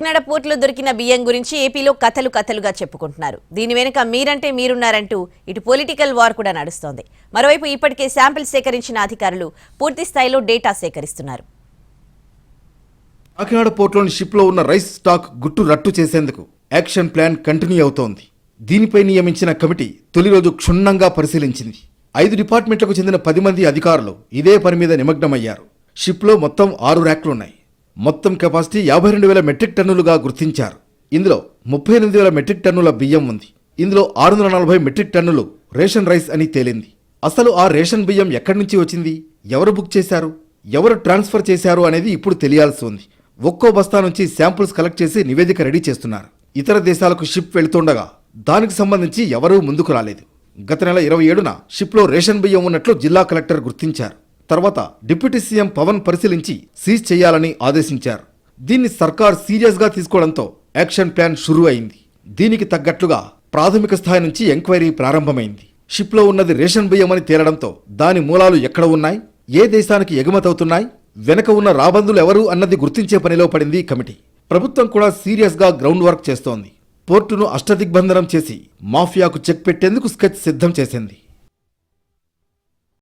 కాకినాడ పోర్టులో దొరికిన బియ్యం గురించి ఏపీలో కథలు కథలుగా చెప్పుకుంటున్నారు. దీని వెనుక మీరంటే మీరున్నారంటూ ఇటు పొలిటికల్ వార్ కూడా నడుస్తోంది. మరోవైపు ఇప్పటికే శాంపిల్ సేకరించిన అధికారులు పూర్తి స్థాయిలో డేటా సేకరిస్తున్నారు. కాకినాడ పోర్టులోని షిప్లో ఉన్న రైస్ స్టాక్ గుట్టు రట్టు చేసేందుకు యాక్షన్ ప్లాన్ కంటిన్యూ అవుతోంది. దీనిపై నియమించిన కమిటీ తొలి రోజు క్షుణ్ణంగా పరిశీలించింది. ఐదు డిపార్ట్మెంట్లకు చెందిన పది మంది అధికారులు ఇదే పని మీద నిమగ్నమయ్యారు. షిప్లో మొత్తం ఆరు ర్యాక్లున్నాయి. మొత్తం కెపాసిటీ యాభై రెండు వేల మెట్రిక్ టన్నులుగా గుర్తించారు. ఇందులో ముప్పై ఎనిమిది వేల మెట్రిక్ టన్నుల బియ్యం ఉంది. ఇందులో ఆరు వందల నలభై మెట్రిక్ టన్నులు రేషన్ రైస్ అని తేలింది. అసలు ఆ రేషన్ బియ్యం ఎక్కడి నుంచి వచ్చింది? ఎవరు బుక్ చేశారు? ఎవరు ట్రాన్స్ఫర్ చేశారు అనేది ఇప్పుడు తెలియాల్సి ఉంది. ఒక్కో బస్తా నుంచి శాంపుల్స్ కలెక్ట్ చేసి నివేదిక రెడీ చేస్తున్నారు. ఇతర దేశాలకు షిప్ వెళుతుండగా దానికి సంబంధించి ఎవరూ ముందుకు రాలేదు. గత నెల ఇరవై ఏడున షిప్లో రేషన్ బియ్యం ఉన్నట్లు జిల్లా కలెక్టర్ గుర్తించారు. తర్వాత డిప్యూటీ సీఎం పవన్ పరిశీలించి సీజ్ చేయాలని ఆదేశించారు. దీన్ని సర్కార్ సీరియస్గా తీసుకోవడంతో యాక్షన్ ప్లాన్ షురూ అయింది. దీనికి తగ్గట్లుగా ప్రాథమిక స్థాయి నుంచి ఎంక్వైరీ ప్రారంభమైంది. షిప్లో ఉన్నది రేషన్ బియ్యం అని తేలడంతో దాని మూలాలు ఎక్కడ ఉన్నాయి? ఏ దేశానికి ఎగుమతవుతున్నాయి? వెనక ఉన్న రాబందులు ఎవరు అన్నది గుర్తించే పనిలో పడింది కమిటీ. ప్రభుత్వం కూడా సీరియస్గా గ్రౌండ్ వర్క్ చేస్తోంది. పోర్టును అష్టదిగ్బంధనం చేసి మాఫియాకు చెక్ పెట్టేందుకు స్కెచ్ సిద్ధం చేసింది.